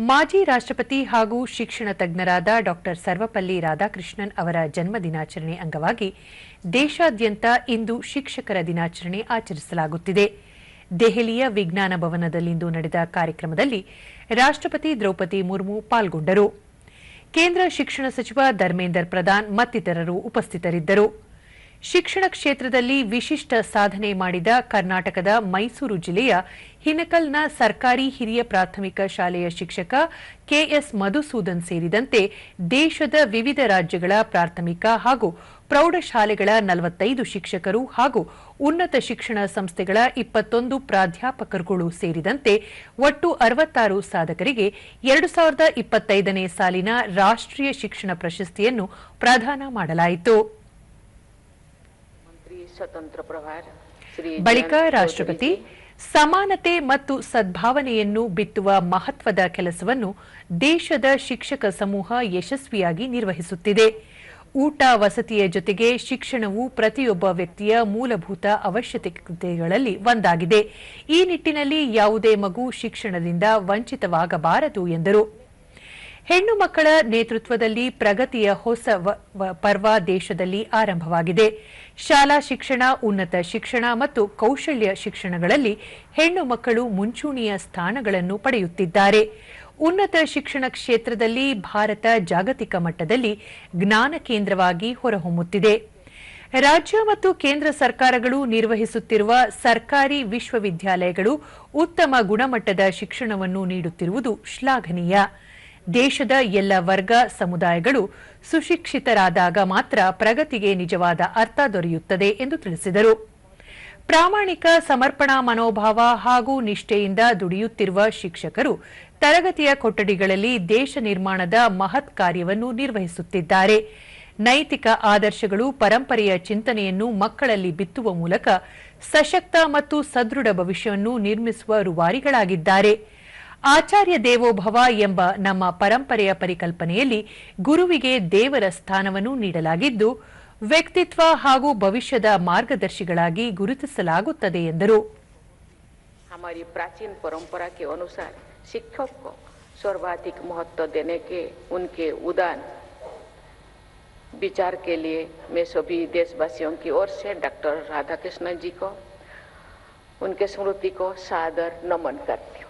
ಮಾಜಿ ರಾಷ್ಟ್ರಪತಿ ಹಾಗೂ ಶಿಕ್ಷಣ ತಜ್ಞರಾದ ಡಾಕ್ಟರ್ ಸರ್ವಪಲ್ಲಿ ರಾಧಾಕೃಷ್ಣನ್ ಅವರ ಜನ್ಮ ದಿನಾಚರಣೆ ಅಂಗವಾಗಿ ದೇಶಾದ್ಯಂತ ಇಂದು ಶಿಕ್ಷಕರ ದಿನಾಚರಣೆ ಆಚರಿಸಲಾಗುತ್ತಿದೆ. ದೆಹಲಿಯ ವಿಜ್ಞಾನ ಭವನದಲ್ಲಿಂದು ನಡೆದ ಕಾರ್ಯಕ್ರಮದಲ್ಲಿ ರಾಷ್ಟ್ರಪತಿ ದ್ರೌಪದಿ ಮುರ್ಮು ಪಾಲ್ಗೊಂಡರು. ಕೇಂದ್ರ ಶಿಕ್ಷಣ ಸಚಿವ ಧರ್ಮೇಂದರ್ ಪ್ರಧಾನ್ ಮತ್ತಿತರರು ಉಪಸ್ಥಿತರಿದ್ದರು. ಶಿಕ್ಷಣ ಕ್ಷೇತ್ರದಲ್ಲಿ ವಿಶಿಷ್ಟ ಸಾಧನೆ ಮಾಡಿದ ಕರ್ನಾಟಕದ ಮೈಸೂರು ಜಿಲ್ಲೆಯ ಹಿನಕಲ್ನ ಸರ್ಕಾರಿ ಹಿರಿಯ ಪ್ರಾಥಮಿಕ ಶಾಲೆಯ ಶಿಕ್ಷಕ ಕೆಎಸ್ ಮಧುಸೂದನ್ ಸೇರಿದಂತೆ ದೇಶದ ವಿವಿಧ ರಾಜ್ಯಗಳ ಪ್ರಾಥಮಿಕ ಹಾಗೂ ಪ್ರೌಢಶಾಲೆಗಳ ನಲವತ್ತೈದು ಶಿಕ್ಷಕರು ಹಾಗೂ ಉನ್ನತ ಶಿಕ್ಷಣ ಸಂಸ್ಥೆಗಳ ಇಪ್ಪತ್ತೊಂದು ಪ್ರಾಧ್ಯಾಪಕರುಗಳು ಸೇರಿದಂತೆ ಒಟ್ಟು ಅರವತ್ತಾರು ಸಾಧಕರಿಗೆ ಎರಡು ಸಾವಿರದ ಇಪ್ಪತ್ತೈದನೇ ಸಾಲಿನ ರಾಷ್ಟ್ರೀಯ ಶಿಕ್ಷಣ ಪ್ರಶಸ್ತಿಯನ್ನು ಪ್ರದಾನ ಮಾಡಲಾಯಿತು. ಬಳಿಕ ರಾಷ್ಟ್ರಪತಿ ಸಮಾನತೆ ಮತ್ತು ಸದ್ಭಾವನೆಯನ್ನು ಬಿತ್ತುವ ಮಹತ್ವದ ಕೆಲಸವನ್ನು ದೇಶದ ಶಿಕ್ಷಕ ಸಮೂಹ ಯಶಸ್ವಿಯಾಗಿ ನಿರ್ವಹಿಸುತ್ತಿದೆ. ಊಟ ವಸತಿಯ ಜೊತೆಗೆ ಶಿಕ್ಷಣವು ಪ್ರತಿಯೊಬ್ಬ ವ್ಯಕ್ತಿಯ ಮೂಲಭೂತ ಅವಶ್ಯಕತೆಗಳಲ್ಲಿ ಒಂದಾಗಿದೆ. ಈ ನಿಟ್ಟಿನಲ್ಲಿ ಯಾವುದೇ ಮಗು ಶಿಕ್ಷಣದಿಂದ ವಂಚಿತವಾಗಬಾರದು ಎಂದರು. ಹೆಣ್ಣು ಮಕ್ಕಳ ನೇತೃತ್ವದಲ್ಲಿ ಪ್ರಗತಿಯ ಹೊಸ ಪರ್ವ ದೇಶದಲ್ಲಿ ಆರಂಭವಾಗಿದೆ. ಶಾಲಾ ಶಿಕ್ಷಣ, ಉನ್ನತ ಶಿಕ್ಷಣ ಮತ್ತು ಕೌಶಲ್ಯ ಶಿಕ್ಷಣಗಳಲ್ಲಿ ಹೆಣ್ಣು ಮಕ್ಕಳು ಮುಂಚೂಣಿಯ ಸ್ಥಾನಗಳನ್ನು ಪಡೆಯುತ್ತಿದ್ದಾರೆ. ಉನ್ನತ ಶಿಕ್ಷಣ ಕ್ಷೇತ್ರದಲ್ಲಿ ಭಾರತ ಜಾಗತಿಕ ಮಟ್ಟದಲ್ಲಿ ಜ್ಞಾನ ಕೇಂದ್ರವಾಗಿ ಹೊರಹೊಮ್ಮುತ್ತಿದೆ. ರಾಜ್ಯ ಮತ್ತು ಕೇಂದ್ರ ಸರ್ಕಾರಗಳು ನಿರ್ವಹಿಸುತ್ತಿರುವ ಸರ್ಕಾರಿ ವಿಶ್ವವಿದ್ಯಾಲಯಗಳು ಉತ್ತಮ ಗುಣಮಟ್ಟದ ಶಿಕ್ಷಣವನ್ನು ನೀಡುತ್ತಿರುವುದು ಶ್ಲಾಘನೀಯ. ದೇಶದ ಎಲ್ಲ ವರ್ಗ ಸಮುದಾಯಗಳು ಸುಶಿಕ್ಷಿತರಾದಾಗ ಮಾತ್ರ ಪ್ರಗತಿಗೆ ನಿಜವಾದ ಅರ್ಥ ದೊರೆಯುತ್ತದೆ ಎಂದು ತಿಳಿಸಿದರು. ಪ್ರಾಮಾಣಿಕ ಸಮರ್ಪಣಾ ಮನೋಭಾವ ಹಾಗೂ ನಿಷ್ಠೆಯಿಂದ ದುಡಿಯುತ್ತಿರುವ ಶಿಕ್ಷಕರು ತರಗತಿಯ ಕೊಠಡಿಗಳಲ್ಲಿ ದೇಶ ನಿರ್ಮಾಣದ ಮಹತ್ ಕಾರ್ಯವನ್ನು ನಿರ್ವಹಿಸುತ್ತಿದ್ದಾರೆ. ನೈತಿಕ ಆದರ್ಶಗಳು ಪರಂಪರೆಯ ಚಿಂತನೆಯನ್ನು ಮಕ್ಕಳಲ್ಲಿ ಬಿತ್ತುವ ಮೂಲಕ ಸಶಕ್ತ ಮತ್ತು ಸದೃಢ ಭವಿಷ್ಯವನ್ನು ನಿರ್ಮಿಸುವ ರೂವಾರಿಗಳಾಗಿದ್ದಾರೆ. ಆಚಾರ್ಯ ದೇವೋಭವ ಎಂಬ ನಮ್ಮ ಪರಂಪರೆಯ ಪರಿಕಲ್ಪನೆಯಲ್ಲಿ ಗುರುವಿಗೆ ದೇವರ ಸ್ಥಾನವನ್ನು ನೀಡಲಾಗಿದ್ದು ವ್ಯಕ್ತಿತ್ವ ಹಾಗೂ ಭವಿಷ್ಯದ ಮಾರ್ಗದರ್ಶಿಗಳಾಗಿ ಗುರುತಿಸಲಾಗುತ್ತದೆ ಎಂದರು हमारी प्राचीन परंपरा के अनुसार शिक्षक को सर्वाधिक महत्व देने के उनके उदान विचार के लिए मैं सभी देशवासियों की ओर से डॉक्टर राधाकृष्णन जी को उनके स्मृति को सादर नमन करती हूँ